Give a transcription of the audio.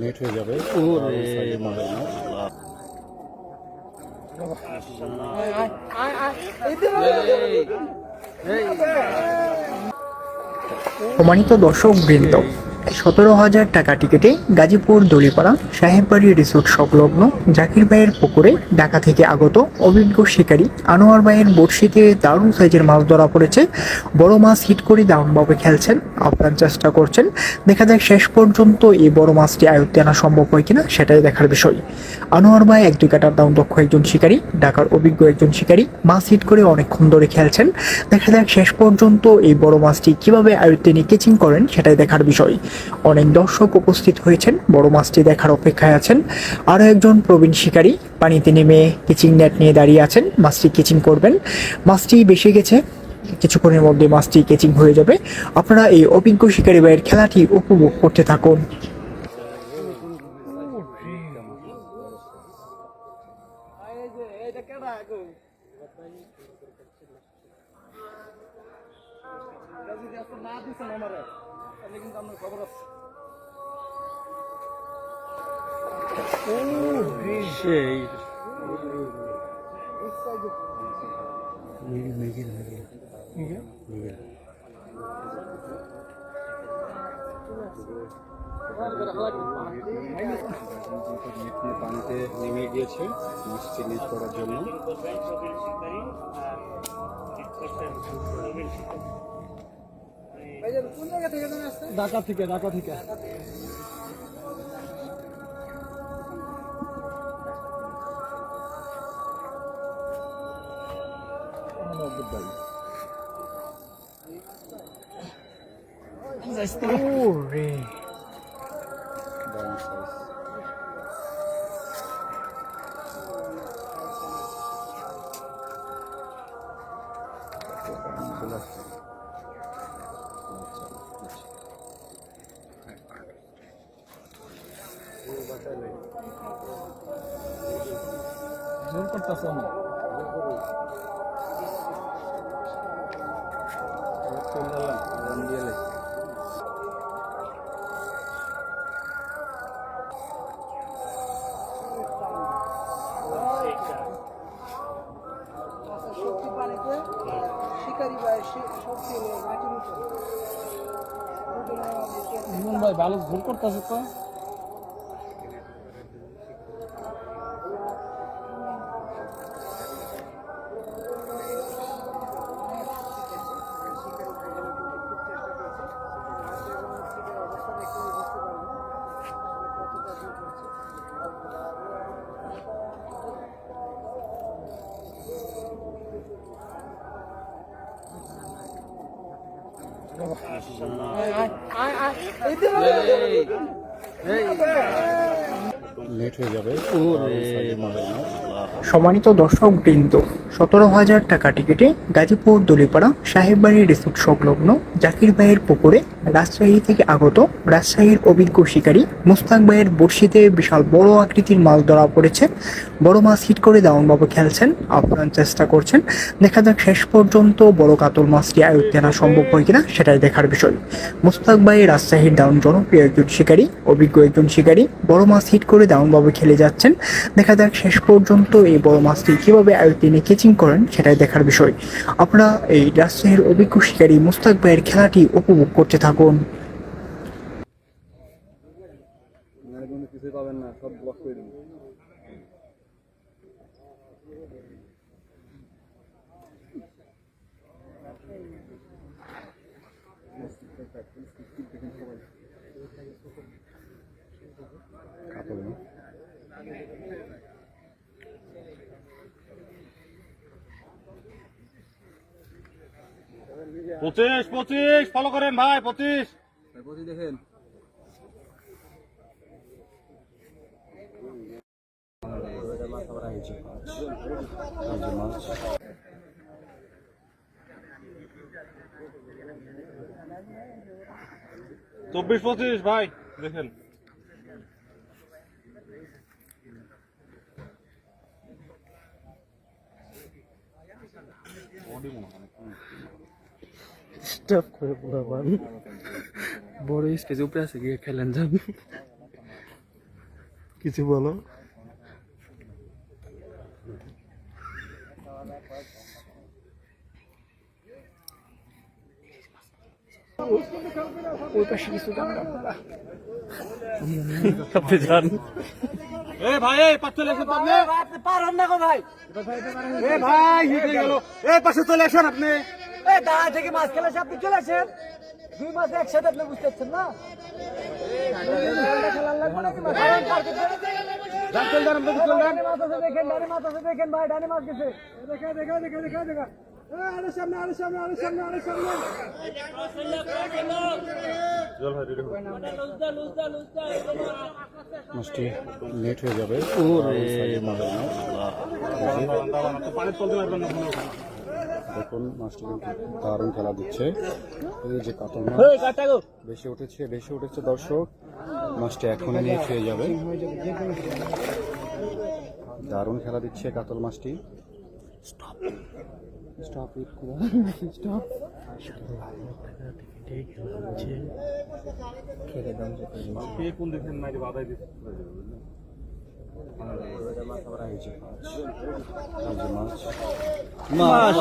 Late হয়ে যাবে। সম্মানিত দর্শক বৃন্দ সতেরো হাজার টাকা টিকিটে গাজীপুর দলিপাড়া সাহেববাড়ি রিসোর্ট সংলগ্ন জাকির ভাইয়ের পুকুরে ঢাকা থেকে আগত অভিজ্ঞ শিকারী আনোয়ার ভাইয়ের বড়শিতে দারুণ সাইজের মাছ ধরা পড়েছে। বড় মাছ হিট করে দারুণভাবে খেলছেন আপনার চেষ্টা করছেন। দেখা যায় শেষ পর্যন্ত এই বড় মাছটি আয়ত্তে আনা সম্ভব হয় কিনা সেটাই দেখার বিষয়। আনোয়ার ভাই এক দুই কাটার দাম দক্ষ একজন শিকারী, ঢাকার অভিজ্ঞ একজন শিকারী। মাছ হিট করে অনেকক্ষণ ধরে খেলছেন। দেখা যাক শেষ পর্যন্ত এই বড় মাছটি কীভাবে আয়ত্তে নিয়ে কেচিং করেন সেটাই দেখার বিষয়। অনেক দর্শক উপস্থিত হয়েছেন, বড় মাছটি দেখার অপেক্ষায় আছেন। আরও একজন প্রবীণ শিকারী, পানিতে নেমে কিচিং নেট নিয়ে দাঁড়িয়ে আছেন, মাছটি কিচিং করবেন। মাছটি বেশি গেছে, কিছুক্ষণের মধ্যে মাছটি কেচিং হয়ে যাবে। আপনারা এই অভিজ্ঞ শিকারী ভাইয়ের খেলাটি উপভোগ করতে থাকুন। সেই পানিতে নেমে গিয়েছে মাছটি লিজ করার জন্য ঢাকা থেকে ঢাকা থেকে দারুণ জোর করতেছে না? ভাই ভালো ভুল করতেছে তো? লেট হয়ে যাবে। সম্মানিত দর্শক বৃন্দ সতেরো হাজার টাকা টিকিটে গাজীপুর, দলিপাড়া, সাহেববাড়ি রিসোর্ট সংলগ্ন জাকির ভাইয়ের পুকুরে রাজশাহী থেকে আগত রাজশাহীর অভিজ্ঞ শিকারী মুস্তাক ভাইয়ের বড়শিতে বিশাল বড় আকৃতির মাছ ধরা পড়েছে। বড় মাছ হিট করে দাউনবাবু খেলছেন আপনার চেষ্টা করছেন। দেখা যাক শেষ পর্যন্ত বড় কাতল মাছটি আয়ত্তে আনা সম্ভব হয় কিনা সেটাই দেখার বিষয়। মুস্তাক ভাই রাজশাহীর দাউন জনপ্রিয় একজন শিকারী, অভিজ্ঞ একজন শিকারী। বড় মাছ হিট করে দাউনবাবু খেলে যাচ্ছেন। দেখা যাক শেষ পর্যন্ত এই বড় মাছটি কীভাবে আয়ত্তে নিয়ে কেচিং করেন সেটাই দেখার বিষয়। আপনারা এই রাজশাহীর অভিজ্ঞ শিকারী মুস্তাক ভাইয়ের খেলাটি উপভোগ করতে থাকুন। পাবেন পঁচিশ পঁচিশ ফলো করেন ভাই পঁচিশ। দেখেন। মাছ চব্বিশ পঁচিশ ভাই দেখেন। স্টাফ করে পুরো বড় স্টেজ উপরে আছে গিয়ে খেলেন যান। কিছু বলো। ওই পাশে কিছু জানলাম আপনি যান। এ ভাই এই পাশে চলে আসেন আপনি। আপনি পারেন না গো ভাই এ ভাই হিটে গেল। এই পাশে চলে আসেন আপনি। এই দাঁড়া থেকে মাছ খেলেছে আপনি চলে আসেন দুই মাস একসাথে আপনি বুঝতে পারছেন না? লেট হয়ে যাবে। না দেখুন মাছটি কিন্তু দারুণ খেলা দিচ্ছে। এই যে কাতল মাছ বেশি উঠেছে বেশি উঠেছে দর্শক। মাছটি এখনই নিয়ে খেয়ে যাবে। দারুণ খেলা দিচ্ছে কাতল মাছটি স্টপ স্টপ স্টপ কোন দেখেন মাইরে বাধাই দিচ্ছে? মাছ